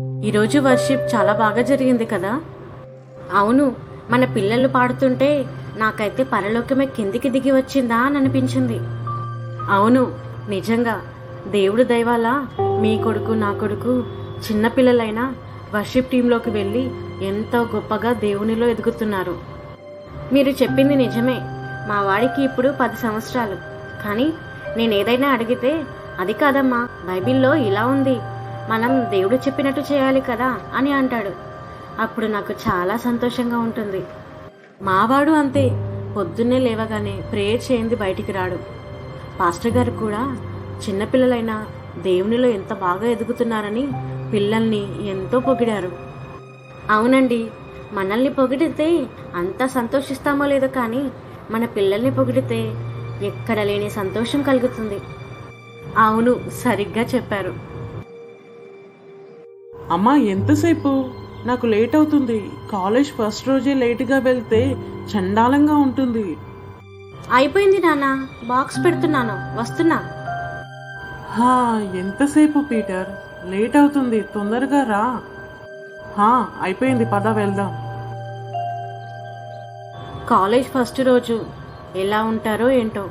ఈరోజు వర్షిప్ చాలా బాగా జరిగింది కదా? అవును మన పిల్లలు పాడుతుంటే నాకైతే పరలోకమే కిందికి దిగి వచ్చిందా అని అనిపించింది. అవును నిజంగా. దేవుడు దయవాల మీ కొడుకు నా కొడుకు చిన్నపిల్లలైనా వర్షిప్ టీంలోకి వెళ్ళి ఎంతో గొప్పగా దేవునిలో ఎదుగుతున్నారు. మీరు చెప్పింది నిజమే. మా వాడికి ఇప్పుడు పది సంవత్సరాలు. కానీ నేను ఏదైనా అడిగితే అది కాదమ్మా బైబిల్లో ఇలా ఉంది. మనం దేవుడు చెప్పినట్టు చేయాలి కదా అని అంటాడు. అప్పుడు నాకు చాలా సంతోషంగా ఉంటుంది. మావాడు అంతే. పొద్దున్నే లేవగానే ప్రేయర్ చేయింది బయటికి రాడు. పాస్టర్ గారు కూడా చిన్నపిల్లలైనా దేవునిలో ఎంత బాగా ఎదుగుతున్నారని పిల్లల్ని ఎంతో పొగిడారు. అవునండి. మనల్ని పొగిడితే అంత సంతోషిస్తామో లేదో కానీ మన పిల్లల్ని పొగిడితే ఎక్కడ లేని సంతోషం కలుగుతుంది. అవును సరిగ్గా చెప్పారు. అమ్మా ఎంతసేపు? నాకు లేట్ అవుతుంది. కాలేజ్ ఫస్ట్ రోజే లేటుగా వెళ్తే చండాలంగా ఉంటుంది. అయిపోయింది నాన్న. బాక్స్ పెడుతున్నాను. వస్తున్నా. హా ఎంతసేపు పీటర్? లేట్ అవుతుంది. తొందరగా రా. హా అయిపోయింది. పద వెళ్దాం. కాలేజ్ ఫస్ట్ రోజు. ఎలా ఉంటారో ఏంటో.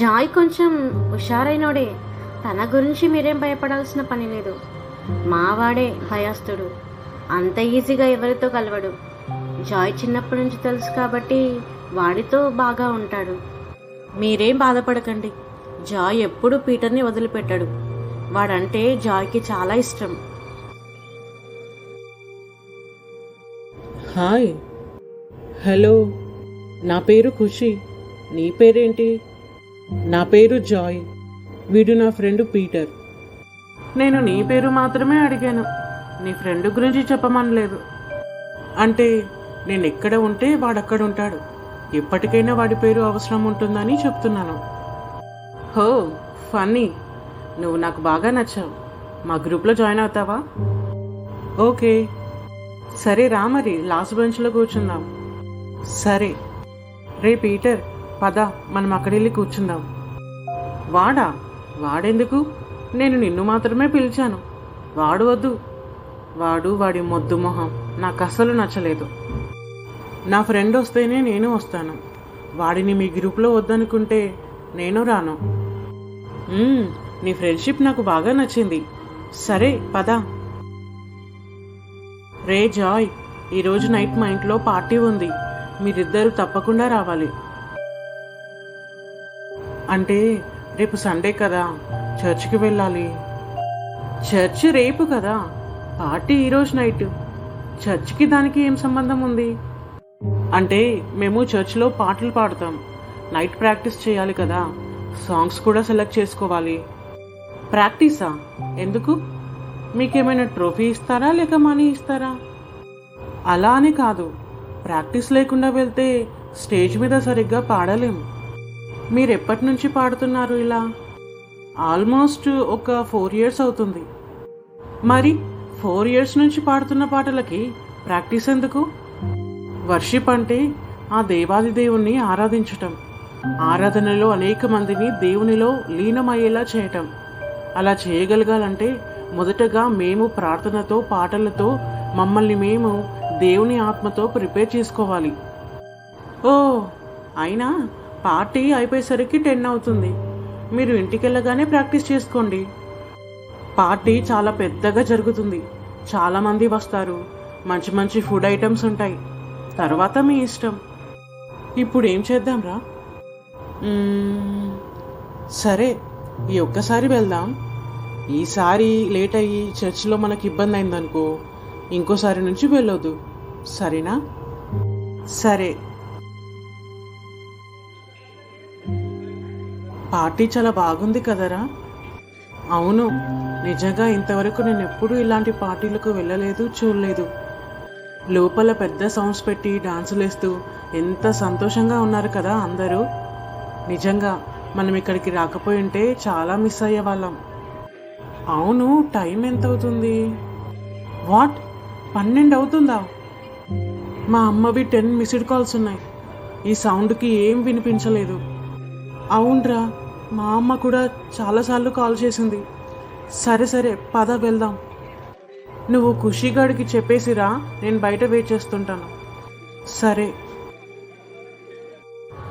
జాయ్ కొంచెం హుషారైనోడే. తన గురించి మీరేం భయపడాల్సిన పని లేదు. మావాడే భయస్తుడు అంత ఈజీగా ఎవరితో కలవడు. జాయ్ చిన్నప్పటి నుంచి తెలుసు కాబట్టి వాడితో బాగా ఉంటాడు. మీరేం బాధపడకండి. జాయ్ ఎప్పుడూ పీటర్ని వదిలిపెట్టాడు. వాడంటే జాయ్కి చాలా ఇష్టం. హాయ్. హలో. నా పేరు ఖుషి. నీ పేరేంటి? నా పేరు జాయ్. వీడు నా ఫ్రెండ్ పీటర్. నేను నీ పేరు మాత్రమే అడిగాను. నీ ఫ్రెండ్ గురించి చెప్పమనలేదు. అంటే నేను ఎక్కడ ఉంటే వాడక్కడ ఉంటాడు. ఎప్పటికైనా వాడి పేరు అవసరం ఉంటుందని చెప్తున్నాను. హో ఫన్నీ. నువ్వు నాకు బాగా నచ్చావు. మా గ్రూప్లో జాయిన్ అవుతావా? ఓకే. సరే రా మరి లాస్ట్ బెంచ్లో కూర్చుందాం. సరే. రే పీటర్ పద మనం అక్కడెళ్ళి కూర్చుందాం. వాడా? వాడెందుకు? నేను నిన్ను మాత్రమే పిలిచాను. వాడు వద్దు. వాడు వాడి మొద్దు మొహం నాకు అసలు నచ్చలేదు. నా ఫ్రెండ్ వస్తేనే నేను వస్తాను. వాడిని మీ గ్రూప్లో వద్దనుకుంటే నేను రాను. నీ ఫ్రెండ్షిప్ నాకు బాగా నచ్చింది. సరే పద. రే జాయ్ ఈరోజు నైట్ మా ఇంట్లో పార్టీ ఉంది. మీరిద్దరూ తప్పకుండా రావాలి. అంటే రేపు సండే కదా. చర్చికి వెళ్ళాలి. చర్చ్ రేపు కదా. పార్టీ ఈరోజు నైట్. చర్చ్కి దానికి ఏం సంబంధం ఉంది? అంటే మేము చర్చ్లో పాటలు పాడతాం. నైట్ ప్రాక్టీస్ చేయాలి కదా. సాంగ్స్ కూడా సెలెక్ట్ చేసుకోవాలి. ప్రాక్టీసా? ఎందుకు? మీకేమైనా ట్రోఫీ ఇస్తారా లేక మనీ ఇస్తారా? అలా అని కాదు. ప్రాక్టీస్ లేకుండా వెళ్తే స్టేజ్ మీద సరిగ్గా పాడలేం. మీరు ఎప్పటి నుంచి పాడుతున్నారు ఇలా? ఆల్మోస్ట్ ఒక ఫోర్ ఇయర్స్ అవుతుంది. మరి ఫోర్ ఇయర్స్ నుంచి పాడుతున్న పాటలకి ప్రాక్టీస్ ఎందుకు? వర్షిప్ అంటే ఆ దేవాది దేవుణ్ణి ఆరాధించటం. ఆరాధనలో అనేక మందిని దేవునిలో లీనమయ్యేలా చేయటం. అలా చేయగలగాలంటే మొదటగా మేము ప్రార్థనతో పాటలతో మమ్మల్ని మేము దేవుని ఆత్మతో ప్రిపేర్ చేసుకోవాలి. ఓ అయినా పార్టీ అయిపోయేసరికి టెన్ అవుతుంది. మీరు ఇంటికెళ్ళగానే ప్రాక్టీస్ చేసుకోండి. పార్టీ చాలా పెద్దగా జరుగుతుంది. చాలామంది వస్తారు. మంచి మంచి ఫుడ్ ఐటమ్స్ ఉంటాయి. తర్వాత మీ ఇష్టం. ఇప్పుడు ఏం చేద్దాంరా సరే ఈ ఒక్కసారి వెళ్దాం. ఈసారి లేట్ అయ్యి చర్చిలో మనకి ఇబ్బంది అయిందనుకో ఇంకోసారి నుంచి వెళ్ళొద్దు. సరేనా? సరే. పార్టీ చాలా బాగుంది కదరా? అవును నిజంగా ఇంతవరకు నేను ఎప్పుడూ ఇలాంటి పార్టీలకు వెళ్ళలేదు చూడలేదు. లోపల పెద్ద సౌండ్స్ పెట్టి డాన్సులు వేస్తూ ఎంత సంతోషంగా ఉన్నారు కదా అందరూ. నిజంగా మనం ఇక్కడికి రాకపోయి ఉంటే చాలా మిస్ అయ్యేవాళ్ళం అవును టైం ఎంత అవుతుంది వాట్? పన్నెండు అవుతుందా మా అమ్మవి టెన్ మిస్డ్ కాల్స్ ఉన్నాయి. ఈ సౌండ్కి ఏం వినిపించలేదు. అవునరా మా అమ్మ కూడా చాలాసార్లు కాల్ చేసింది. సరే సరే పద వెళ్దాం. నువ్వు ఖుషిగాడికి చెప్పేసిరా నేను బయట వెయిట్ చేస్తుంటాను. సరే.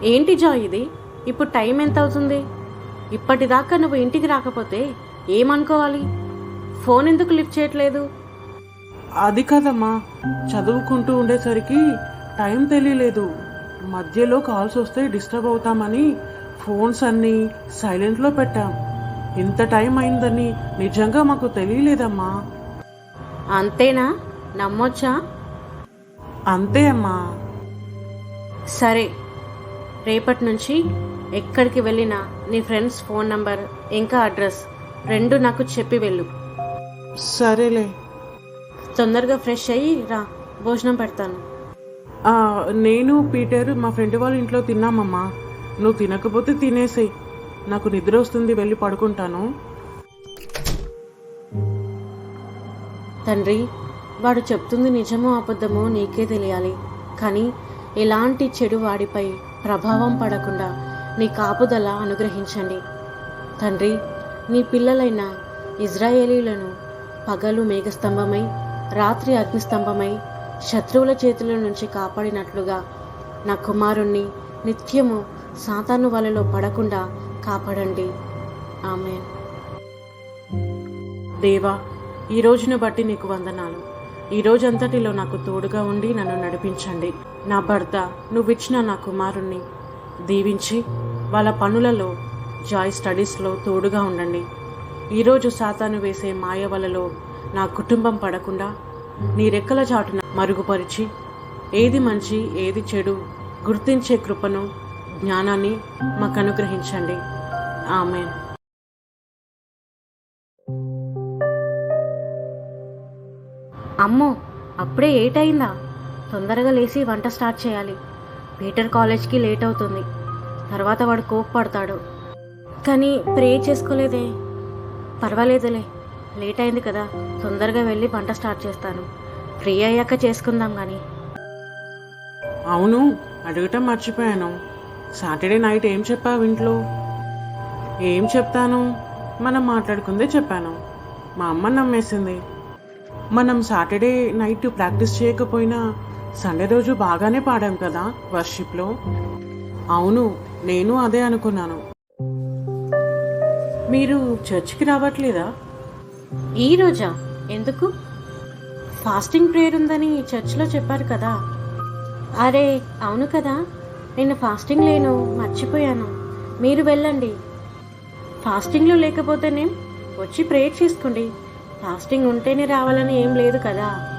ఏంటి జాయ్ ఇది? ఇప్పుడు టైం ఎంత అవుతుంది? ఇప్పటిదాకా నువ్వు ఇంటికి రాకపోతే ఏమనుకోవాలి? ఫోన్ ఎందుకు లిఫ్ట్ చేయట్లేదు? అది కదమ్మా చదువుకుంటూ ఉండేసరికి టైం తెలియలేదు. మధ్యలో కాల్స్ వస్తే డిస్టర్బ్ అవుతామని ఫోన్స్ అన్నీ సైలెంట్లో పెట్టాం. ఇంత టైం అయిందని నిజంగా మాకు తెలియలేదమ్మా. అంతేనా? నమ్మొచ్చా? అంతే అమ్మా. సరే రేపటి నుంచి ఎక్కడికి వెళ్ళినా నీ ఫ్రెండ్స్ ఫోన్ నంబర్ ఇంకా అడ్రస్ రెండు నాకు చెప్పి వెళ్ళు. సరేలే. తొందరగా ఫ్రెష్ అయ్యి రా భోజనం పెడతాను. నేను పీటర్ మా ఫ్రెండ్ వాళ్ళ ఇంట్లో తిన్నామమ్మా. నువ్వు తినకపోతే తినేసేయి నాకు నిద్ర వస్తుంది వెళ్ళి పడుకుంటాను. తండ్రి వాడు చెప్తుంది నిజమో అబద్ధమో నీకే తెలియాలి. కానీ ఎలాంటి చెడు వాడిపై ప్రభావం పడకుండా నీ కాపుదల అనుగ్రహించండి. తండ్రి నీ పిల్లలైన ఇజ్రాయేలీలను పగలు మేఘస్తంభమై రాత్రి అగ్నిస్తంభమై శత్రువుల చేతుల నుంచి కాపాడినట్లుగా నా కుమారుణ్ణి నిత్యము సాతాను వలలో పడకుండా కాపాడండి. ఆమె దేవా ఈ రోజును బట్టి నీకు వందనాలు. ఈ రోజంతటిలో నాకు తోడుగా ఉండి నన్ను నడిపించండి. నా భర్త నువ్విచ్చిన నా కుమారుణ్ణి దీవించి వాళ్ళ పనులలో జాయ్ స్టడీస్లో తోడుగా ఉండండి. ఈరోజు సాతాను వేసే మాయ వలలో నా కుటుంబం పడకుండా నీ రెక్కల చాటున మరుగుపరిచి ఏది మంచి ఏది చెడు గుర్తించే కృపను జ్ఞానాన్ని మాకు అనుగ్రహించండి. ఆమెన్. అమ్మో అప్పుడే ఎయిట్ అయిందా తొందరగా లేచి వంట స్టార్ట్ చేయాలి. పీటర్ కాలేజ్కి లేట్ అవుతుంది తర్వాత వాడు కోప్పడతాడు కానీ ప్రే చేసుకోలేదే. పర్వాలేదులే. లేట్ అయింది కదా తొందరగా వెళ్ళి వంట స్టార్ట్ చేస్తాను. ఫ్రీ అయ్యాక చేసుకుందాం కానీ అవును అడగటం మర్చిపోయాను. సాటర్డే నైట్ ఏం చెప్పావు ఇంట్లో? ఏం చెప్తాను? మనం మాట్లాడుకుందే చెప్పాను. మా అమ్మ నమ్మేసింది. మనం సాటర్డే నైట్ ప్రాక్టీస్ చేయకపోయినా సండే రోజు బాగానే పాడాం కదా వర్షిప్లో? అవును నేను అదే అనుకున్నాను. మీరు చర్చ్కి రావట్లేదా? ఈ రోజా? ఎందుకు? ఫాస్టింగ్ ప్రేయర్ ఉందని చర్చ్లో చెప్పారు కదా. అరే అవును కదా. నేను ఫాస్టింగ్ లేను మర్చిపోయాను. మీరు వెళ్ళండి. ఫాస్టింగ్లో లేకపోతేనే వచ్చి ప్రేయర్ చేసుకోండి. ఫాస్టింగ్ ఉంటేనే రావాలని ఏం లేదు కదా.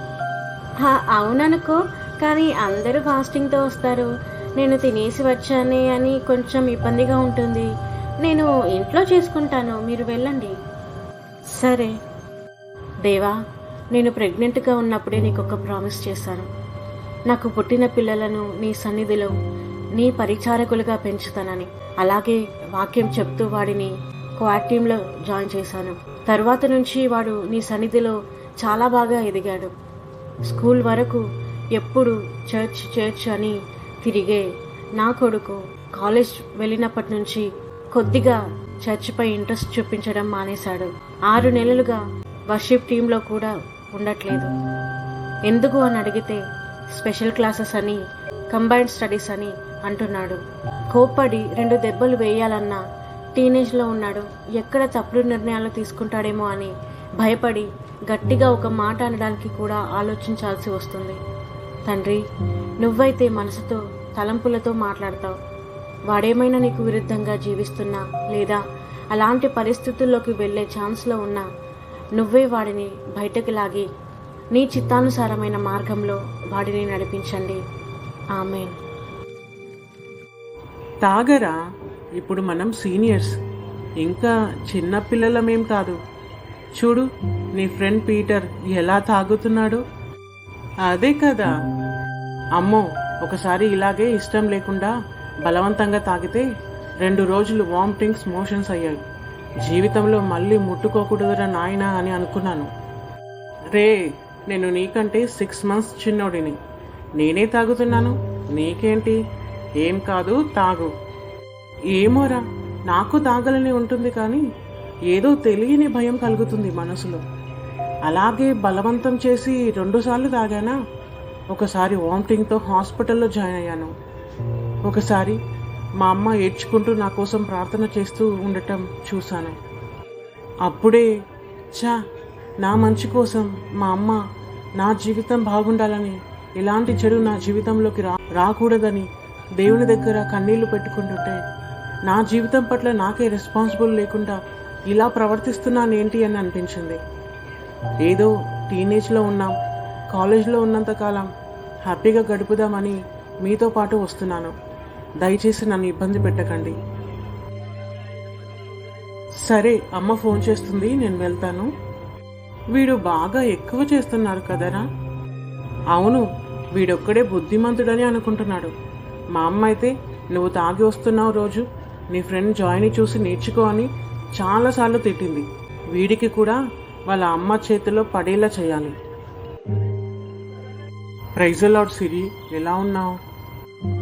అవుననుకో కానీ అందరూ ఫాస్టింగ్తో వస్తారు. నేను తినేసి వచ్చానే అని కొంచెం ఇబ్బందిగా ఉంటుంది. నేను ఇంట్లో చేసుకుంటాను మీరు వెళ్ళండి. సరే. దేవా నేను ప్రెగ్నెంట్గా ఉన్నప్పుడే నీకు ఒక ప్రామిస్ చేశాను. నాకు పుట్టిన పిల్లలను నీ సన్నిధిలో నీ పరిచారకులుగా పెంచుతానని. అలాగే వాక్యం చెప్తూ వాడిని క్వాడ్ టీంలో జాయిన్ చేశాను. తర్వాత నుంచి వాడు నీ సన్నిధిలో చాలా బాగా ఎదిగాడు. స్కూల్ వరకు ఎప్పుడు చర్చ్ చర్చ్ అని తిరిగే నా కొడుకు కాలేజ్ వెళ్ళినప్పటి నుంచి కొద్దిగా చర్చ్పై ఇంట్రెస్ట్ చూపించడం మానేశాడు. ఆరు నెలలుగా వర్షిప్ టీంలో కూడా ఉండట్లేదు. ఎందుకు అని అడిగితే స్పెషల్ క్లాసెస్ అని కంబైన్డ్ స్టడీస్ అని అంటున్నాడు. కోప్పడి రెండు దెబ్బలు వేయాలన్నా టీనేజ్లో ఉన్నాడు. ఎక్కడ తప్పుడు నిర్ణయాలు తీసుకుంటాడేమో అని భయపడి గట్టిగా ఒక మాట అనడానికి కూడా ఆలోచించాల్సి వస్తుంది. తండ్రి నువ్వైతే మనసుతో తలంపులతో మాట్లాడతావు. వాడేమైనా నీకు విరుద్ధంగా జీవిస్తున్నా లేదా అలాంటి పరిస్థితుల్లోకి వెళ్ళే ఛాన్స్లో ఉన్నా నువ్వే వాడిని బయటకు లాగి నీ చిత్తానుసారమైన మార్గంలో వాడిని నడిపించండి. ఆమెన్. తాగరా? ఇప్పుడు మనం సీనియర్స్. ఇంకా చిన్న పిల్లలమేం కాదు. చూడు నీ ఫ్రెండ్ పీటర్ ఎలా తాగుతున్నాడు. అదే కదా. అమ్మో ఒకసారి ఇలాగే ఇష్టం లేకుండా బలవంతంగా తాగితే రెండు రోజులు వామిటింగ్స్ మోషన్స్ అయ్యాయి. జీవితంలో మళ్ళీ ముట్టుకోకూడదురా నాయనా అని అనుకున్నాను. రే నేను నీకంటే సిక్స్ మంత్స్ చిన్నోడిని. నేనే తాగుతున్నాను. నీకేంటి? ఏం కాదు తాగు. ఏమోరా నాకు తాగాలని ఉంటుంది కానీ ఏదో తెలియని భయం కలుగుతుంది మనసులో. అలాగే బలవంతం చేసి రెండుసార్లు తాగానా? ఒకసారి వామిటింగ్తో హాస్పిటల్లో జాయిన్ అయ్యాను. ఒకసారి మా అమ్మ ఏడ్చుకుంటూ నా కోసం ప్రార్థన చేస్తూ ఉండటం చూశాను. అప్పుడే చా నా మంచి కోసం మా అమ్మ నా జీవితం బాగుండాలని ఎలాంటి చెడు నా జీవితంలోకి రా రాకూడదని దేవుని దగ్గర కన్నీళ్ళు పెట్టుకుంటుంటే నా జీవితం పట్ల నాకే రెస్పాన్సిబుల్ లేకుండా ఇలా ప్రవర్తిస్తున్నానేంటి అని అనిపించింది. ఏదో టీనేజ్లో ఉన్నాం కాలేజ్లో ఉన్నంతకాలం హ్యాపీగా గడుపుదామని మీతో పాటు వస్తున్నాను. దయచేసి నన్ను ఇబ్బంది పెట్టకండి. సరే అమ్మ ఫోన్ చేస్తుంది నేను వెళ్తాను. వీడు బాగా ఎక్కువ చేస్తున్నాడు కదరా? అవును వీడొక్కడే బుద్ధిమంతుడని అనుకుంటున్నాడు. మా అమ్మ అయితే నువ్వు తాగి వస్తున్నావు రోజు. నీ ఫ్రెండ్ జాయిని చూసి నేర్చుకో అని చాలాసార్లు తిట్టింది. వీడికి కూడా వాళ్ళ అమ్మ చేతిలో పడేలా చేయాలి. ప్రైజలాడ్ సిరి ఎలా ఉన్నావు?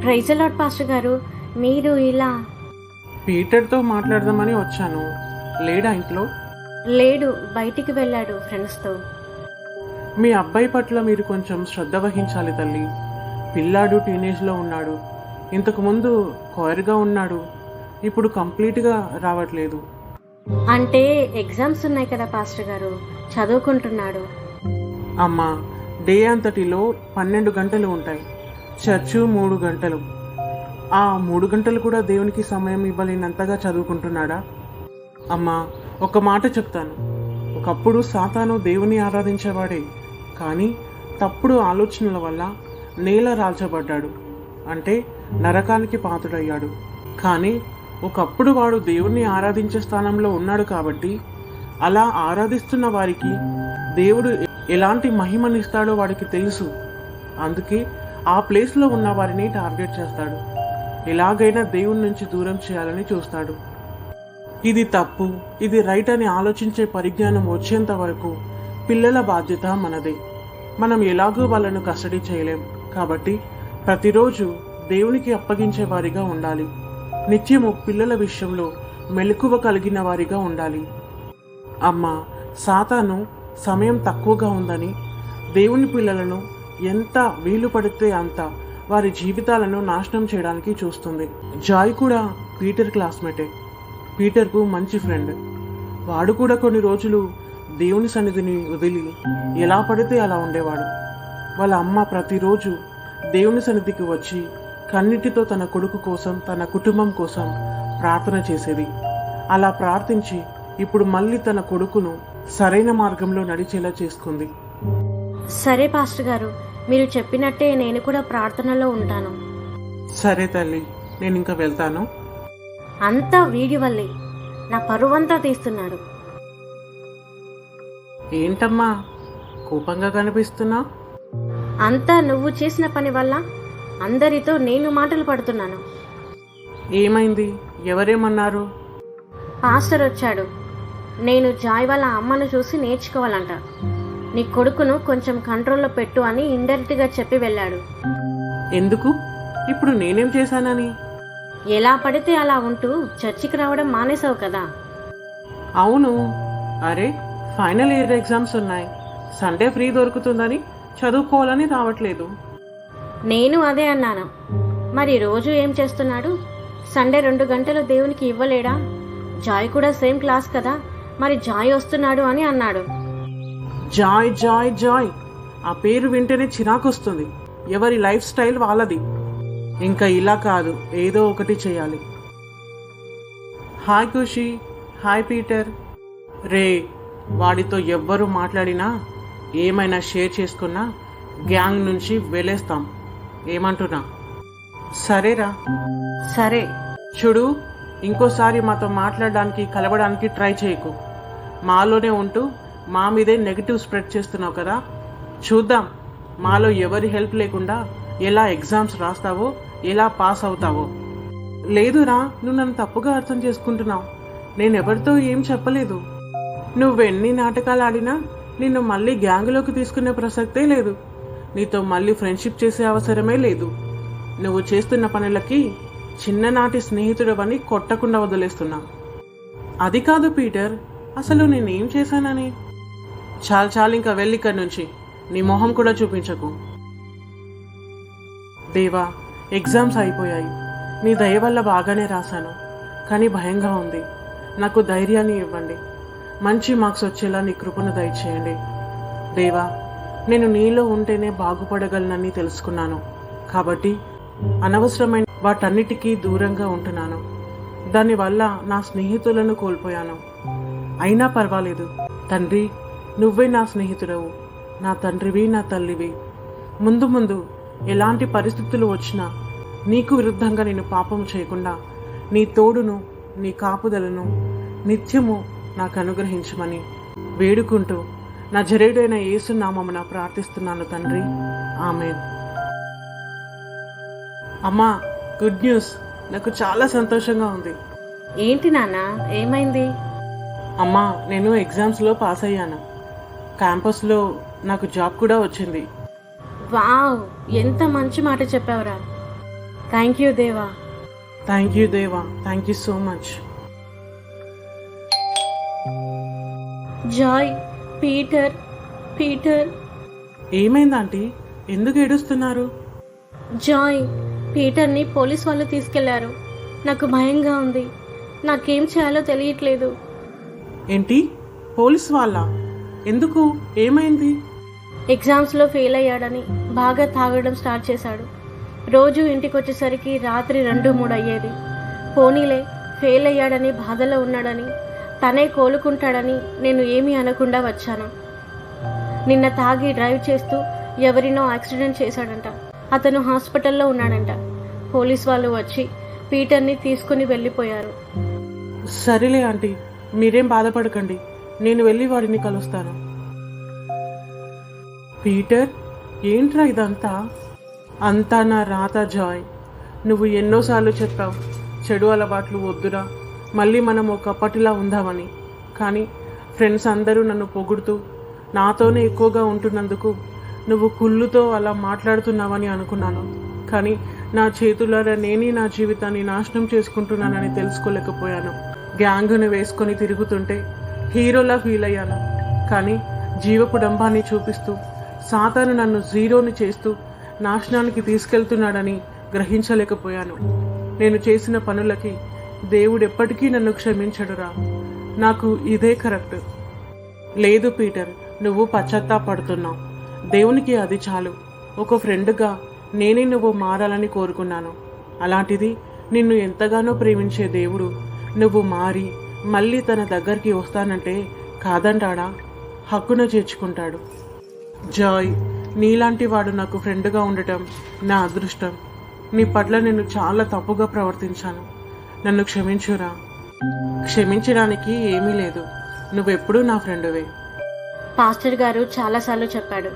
ప్రైజ్ లాడ్ పాస్టర్ గారు మీరు ఇలా పీటర్తో మాట్లాడదామని వచ్చాను. లేడా ఇంట్లో? లేడు బయటికి వెళ్ళాడు ఫ్రెండ్స్తో. మీ అబ్బాయి పట్ల మీరు కొంచెం శ్రద్ధ వహించాలి తల్లి. పిల్లాడు టీనేజ్లో ఉన్నాడు. ఇంతకు ముందు కోయర్గా ఉన్నాడు. ఇప్పుడు కంప్లీట్గా రావట్లేదు. అంటే ఎగ్జామ్స్ ఉన్నాయి కదా పాస్టర్ గారు. చదువుకుంటున్నాడు. అమ్మా డే అంతటిలో పన్నెండు గంటలు ఉంటాయి. చర్చు మూడు గంటలు. ఆ మూడు గంటలు కూడా దేవునికి సమయం ఇవ్వలేనంతగా చదువుకుంటున్నాడా? అమ్మా ఒక మాట చెప్తాను. ఒకప్పుడు సాతాను దేవుని ఆరాధించేవాడే. కానీ తప్పుడు ఆలోచనల వల్ల నేల రాల్చబడ్డాడు. అంటే నరకానికి పాతుడయ్యాడు కానీ ఒకప్పుడు వాడు దేవుణ్ణి ఆరాధించే స్థానంలో ఉన్నాడు కాబట్టి అలా ఆరాధిస్తున్న వారికి దేవుడు ఎలాంటి మహిమనిస్తాడో వాడికి తెలుసు. అందుకే ఆ ప్లేస్లో ఉన్న వారిని టార్గెట్ చేస్తాడు. ఎలాగైనా దేవుడి నుంచి దూరం చేయాలని చూస్తాడు. ఇది తప్పు ఇది రైట్ అని ఆలోచించే పరిజ్ఞానం వచ్చేంత వరకు పిల్లల బాధ్యత మనదే. మనం ఎలాగూ వాళ్ళను కస్టడీ చేయలేం. కాబట్టి ప్రతిరోజు దేవునికి అప్పగించే వారిగా ఉండాలి. నిత్యము పిల్లల విషయంలో మెలకువ కలిగిన వారిగా ఉండాలి. అమ్మ సాతాను సమయం తక్కువగా ఉందని దేవుని పిల్లలను ఎంత వీలు పడితే అంత వారి జీవితాలను నాశనం చేయడానికి చూస్తుంది. జాయ్ కూడా పీటర్ క్లాస్మేటే. పీటర్కు మంచి ఫ్రెండ్. వాడు కూడా కొన్ని రోజులు దేవుని సన్నిధిని వదిలి ఎలా పడితే అలా ఉండేవాడు. వాళ్ళ అమ్మ ప్రతిరోజు దేవుని సన్నిధికి వచ్చి కన్నిటితో తన కొడుకు కోసం తన కుటుంబం కోసం ప్రార్థన చేసేది. అలా ప్రార్థించి ఇప్పుడు మళ్ళీ తన కొడుకును సరైన మార్గంలో నడిచేలా చేసుకుంది. సరే పాస్టర్ గారు మీరు చెప్పినట్టే నేను కూడా ప్రార్థనలో ఉంటాను. సరే తల్లి నేను ఇంకా వెళ్తాను. అంతా వీడి వల్లే. నా పరువంతా తీస్తున్నాడు. ఏంటమ్మా? కోపంగా కనిపిస్తున్నా? అంతా నువ్వు చేసిన పని వల్ల అందరితో నేను మాటలు పడుతున్నాను. ఏమైంది? ఎవరేమన్నారు? పాస్టర్ వచ్చాడు. నేను జాయ్ వాళ్ళ అమ్మను చూసి నేర్చుకోవాలంట. నీ కొడుకును కొంచెం కంట్రోల్లో పెట్టు అని ఇండైరెక్ట్గా చెప్పి వెళ్ళాడు. ఎందుకు? ఇప్పుడు నేనేం చేశానని? ఎలా పడితే అలా ఉంటూ చర్చికి రావడం మానేసావు కదా. అవును. అరే ఫైనల్ ఇయర్ ఎగ్జామ్స్ ఉన్నాయి. సండే ఫ్రీ దొరుకుతుందని చదువుకోవాలని రావట్లేదు. నేను అదే అన్నాను. మరి రోజు ఏం చేస్తున్నాడు? సండే రెండు గంటలు దేవునికి ఇవ్వలేడా? జాయ్ కూడా సేమ్ క్లాస్ కదా? మరి జాయ్ వస్తున్నాడు అని అన్నాడు. Joy Joy Joy. ఆ పేరు వింటేనే చిరాకు వస్తుంది. ఎవరి లైఫ్ స్టైల్ వాళ్ళది. ఇంకా ఇలా కాదు ఏదో ఒకటి చేయాలి. హాయ్ ఖుషి. Hi Peter. రే వాడితో ఎవ్వరు మాట్లాడినా ఏమైనా షేర్ చేసుకున్నా గ్యాంగ్ నుంచి వెళ్ళేస్తాం. ఏమంటున్నా? సరేరా. సరే. చూడు ఇంకోసారి మాతో మాట్లాడడానికి కలవడానికి ట్రై చేయకు. మాలోనే ఉంటూ మా మీదే నెగిటివ్ స్ప్రెడ్ చేస్తున్నావు కదా. చూద్దాం మాలో ఎవరి హెల్ప్ లేకుండా ఎలా ఎగ్జామ్స్ రాస్తావో ఎలా పాస్ అవుతావో. లేదురా నువ్వు నన్ను తప్పుగా అర్థం చేసుకుంటున్నావు. నేను ఎవరితో ఏం చెప్పలేదు. నువ్వెన్ని నాటకాలు ఆడినా నిన్ను మళ్ళీ గ్యాంగ్లోకి తీసుకునే ప్రసక్తే లేదు. నీతో మళ్ళీ ఫ్రెండ్షిప్ చేసే అవసరమే లేదు. నువ్వు చేస్తున్న పనులకి చిన్ననాటి స్నేహితుడవని కొట్టకుండా వదిలేస్తున్నా. అది కాదు పీటర్ అసలు నేనేం చేశానని? చాలు చాలు ఇంకా వెళ్ళి ఇక్కడి నుంచి. నీ మొహం కూడా చూపించకు. దేవా ఎగ్జామ్స్ అయిపోయాయి. నీ దయ వల్ల బాగానే రాశాను. కానీ భయంగా ఉంది. నాకు ధైర్యాన్ని ఇవ్వండి. మంచి మార్క్స్ వచ్చేలా నీ కృపను దయచేయండి. దేవా నేను నీలో ఉంటేనే బాగుపడగలనని తెలుసుకున్నాను. కాబట్టి అనవసరమైన వాటన్నిటికీ దూరంగా ఉంటున్నాను. దానివల్ల నా స్నేహితులను కోల్పోయాను. అయినా పర్వాలేదు. తండ్రి నువ్వే నా స్నేహితుడవు. నా తండ్రివి నా తల్లివి. ముందు ముందు ఎలాంటి పరిస్థితులు వచ్చినా నీకు విరుద్ధంగా నేను పాపం చేయకుండా నీ తోడును నీ కాపుదలను నిత్యము నాకు అనుగ్రహించమని వేడుకుంటూ నా జరేడైన యేసునామమున ప్రార్థిస్తున్నాను తండ్రి. ఆమెన్. అమ్మా గుడ్ న్యూస్. నాకు చాలా సంతోషంగా ఉంది. ఏంటి నాన్న ఏమైంది? అమ్మా నేను ఎగ్జామ్స్లో పాస్ అయ్యాను. క్యాంపస్లో నాకు జాబ్ కూడా వచ్చింది. వావ్ ఎంత మంచి మాట చెప్పావురా. థ్యాంక్ యూ దేవా. థ్యాంక్ యూ దేవా. Thank you so much. Joy Peter Peter. ఏమైంది ఆంటీ? ఎందుకు ఏడుస్తున్నారు? జాయ్ పీటర్ని పోలీస్ వాళ్ళు తీసుకెళ్ళారు. నాకు భయంగా ఉంది. నాకేం చేయాలో తెలియట్లేదు. ఏంటి? పోలీస్ వాళ్ళ? ఎందుకు? ఏమైంది? ఎగ్జామ్స్లో ఫెయిల్ అయ్యాడని బాగా తాగడం స్టార్ట్ చేశాడు. రోజు ఇంటికి వచ్చేసరికి రాత్రి రెండు మూడు అయ్యేది పోనీలే ఫెయిల్ అయ్యాడని బాధలో ఉన్నాడని తనే కోలుకుంటాడని నేను ఏమీ అనకుండా వచ్చాను. నిన్న తాగి డ్రైవ్ చేస్తూ ఎవరినో యాక్సిడెంట్ చేశాడంట. అతను హాస్పిటల్లో ఉన్నాడంట. పోలీస్ వాళ్ళు వచ్చి పీటర్ని తీసుకుని వెళ్ళిపోయారు. సరేలే ఆంటీ మీరేం బాధపడకండి. నేను వెళ్ళి వాడిని కలుస్తాను. పీటర్ ఏంట్రా ఇదంతా? అంతా నా రాత జాయ్. నువ్వు ఎన్నోసార్లు చెప్పావు చెడు అలవాట్లు వద్దురా. మళ్ళీ మనం ఒకప్పటిలా ఉందామని. కానీ ఫ్రెండ్స్ అందరూ నన్ను పొగుడుతూ నాతోనే ఎక్కువగా ఉంటున్నందుకు నువ్వు కుళ్ళుతో అలా మాట్లాడుతున్నావని అనుకున్నాను. కానీ నా చేతులారా నేనే నా జీవితాన్ని నాశనం చేసుకుంటున్నానని తెలుసుకోలేకపోయాను. గ్యాంగ్ను వేసుకొని తిరుగుతుంటే హీరోలా ఫీల్ అయ్యాను కానీ జీవపుడంబాన్ని చూపిస్తూ సాతాను నన్ను జీరోని చేస్తూ నాశనానికి తీసుకెళ్తున్నాడని గ్రహించలేకపోయాను. నేను చేసిన పనులకి దేవుడు ఎప్పటికీ నన్ను క్షమించడురా. నాకు ఇదే కరెక్ట్. లేదు పీటర్ నువ్వు పశ్చాత్తాపడుతున్నావు. దేవునికి అది చాలు. ఒక ఫ్రెండ్గా నేనే నువ్వు మారాలని కోరుకున్నాను. అలాంటిది నిన్ను ఎంతగానో ప్రేమించే దేవుడు నువ్వు మారి మళ్ళీ తన దగ్గరికి వస్తానంటే కాదంటాడా? హక్కున చేర్చుకుంటాడు. జాయ్ నీలాంటి వాడు నాకు ఫ్రెండ్గా ఉండటం నా అదృష్టం. నీ పట్ల నేను చాలా తప్పుగా ప్రవర్తించాను. నన్ను క్షమించురా. క్షమించడానికి ఏమీ లేదు. నువ్వెప్పుడూ నా ఫ్రెండువే. పాస్టర్ గారు చాలాసార్లు చెప్పాడు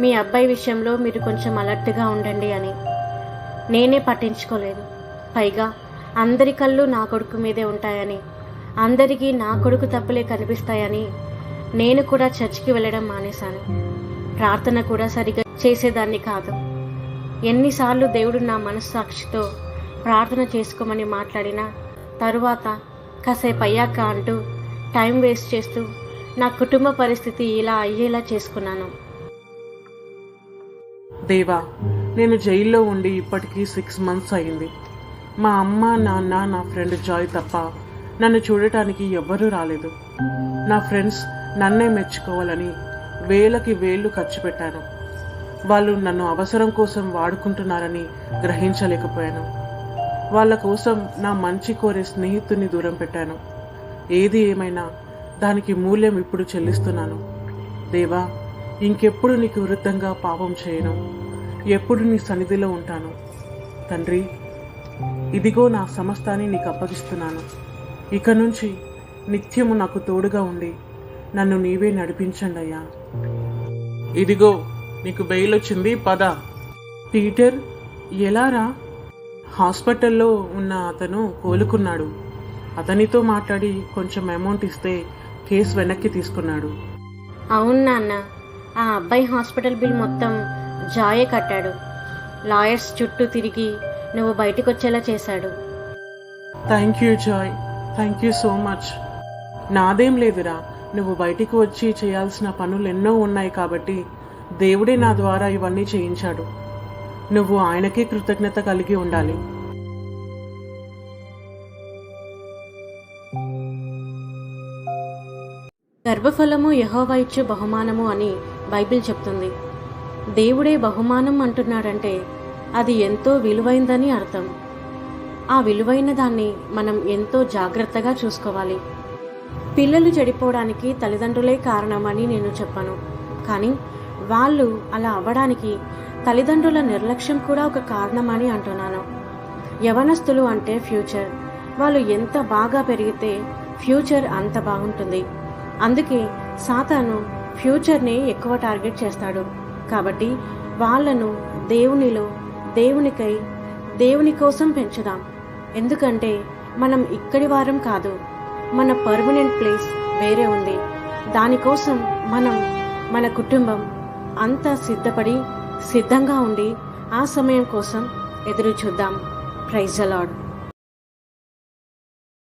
మీ అబ్బాయి విషయంలో మీరు కొంచెం అలర్ట్గా ఉండండి అని. నేనే పట్టించుకోలేదు. పైగా అందరి కళ్ళు నా కొడుకు మీదే ఉంటాయని అందరికీ నా కొడుకు తప్పులే కనిపిస్తాయని నేను కూడా చర్చికి వెళ్ళడం మానేశాను. ప్రార్థన కూడా సరిగా చేసేదాన్ని కాదు. ఎన్నిసార్లు దేవుడు నా మనస్సాక్షితో ప్రార్థన చేసుకోమని మాట్లాడిన తరువాత కాసేపు అయ్యాక అంటూ టైం వేస్ట్ చేస్తూ నా కుటుంబ పరిస్థితి ఇలా అయ్యేలా చేసుకున్నాను. దేవా నేను జైల్లో ఉండి ఇప్పటికీ సిక్స్ మంత్స్ అయింది. మా అమ్మ నాన్న నా ఫ్రెండ్ జాయ్ తప్ప నన్ను చూడటానికి ఎవ్వరూ రాలేదు. నా ఫ్రెండ్స్ నన్నే మెచ్చుకోవాలని వేలకి వేళ్ళు ఖర్చు పెట్టాను. వాళ్ళు నన్ను అవసరం కోసం వాడుకుంటున్నారని గ్రహించలేకపోయాను. వాళ్ళ కోసం నా మంచి కోరే స్నేహితుని దూరం పెట్టాను. ఏది ఏమైనా దానికి మూల్యం ఇప్పుడు చెల్లిస్తున్నాను. దేవా ఇంకెప్పుడు నీకు విరుద్ధంగా పాపం చేయను. ఎప్పుడు నీ సన్నిధిలో ఉంటాను. తండ్రి ఇదిగో నా సమస్తాన్ని నీకు అప్పగిస్తున్నాను. ఇక నుంచి నిత్యము నాకు తోడుగా ఉండి నన్ను నీవే నడిపించండి అయ్యా. ఇదిగో నీకు బెయిల్ వచ్చింది పద. పీటర్ ఎలారా హాస్పిటల్లో ఉన్న అతను కోలుకున్నాడు. అతనితో మాట్లాడి కొంచెం అమౌంట్ ఇస్తే కేసు వెనక్కి తీసుకున్నాడు. అవును నాన్న ఆ అబ్బాయి హాస్పిటల్ బిల్ మొత్తం జాయే కట్టాడు. లాయర్స్ చుట్టూ తిరిగి నువ్వు బయటకు వచ్చేలా చేశాడు. Thank you Joy thank you so much. నాదేం లేదురా నువ్వు బయటికి వచ్చి చేయాల్సిన పనులు ఎన్నో ఉన్నాయి కాబట్టి దేవుడే నా ద్వారా ఇవన్నీ చేయించాడు. నువ్వు ఆయనకే కృతజ్ఞత కలిగి ఉండాలి. గర్భఫలము యహోవా బహుమానము అని బైబిల్ చెప్తుంది. దేవుడే బహుమానం అంటున్నాడంటే అది ఎంతో విలువైందని అర్థం. ఆ విలువైన దాన్ని మనం ఎంతో జాగ్రత్తగా చూసుకోవాలి. పిల్లలు చెడిపోవడానికి తల్లిదండ్రులే కారణమని నేను చెప్పాను. కానీ వాళ్ళు అలా అవ్వడానికి తల్లిదండ్రుల నిర్లక్ష్యం కూడా ఒక కారణమని అంటున్నాను. యవనస్తులు అంటే ఫ్యూచర్. వాళ్ళు ఎంత బాగా పెరిగితే ఫ్యూచర్ అంత బాగుంటుంది. అందుకే సాతాను ఫ్యూచర్ని ఎక్కువ టార్గెట్ చేస్తాడు. కాబట్టి వాళ్ళను దేవునిలో దేవునికై దేవుని కోసం పెంచుదాం. ఎందుకంటే మనం ఇక్కడి వారం కాదు మన పర్మనెంట్ ప్లేస్ వేరే ఉంది. దానికోసం మనం మన కుటుంబం అంతా సిద్ధపడి సిద్ధంగా ఉండి ఆ సమయం కోసం ఎదురు చూద్దాం ప్రైజ్ అలాడ్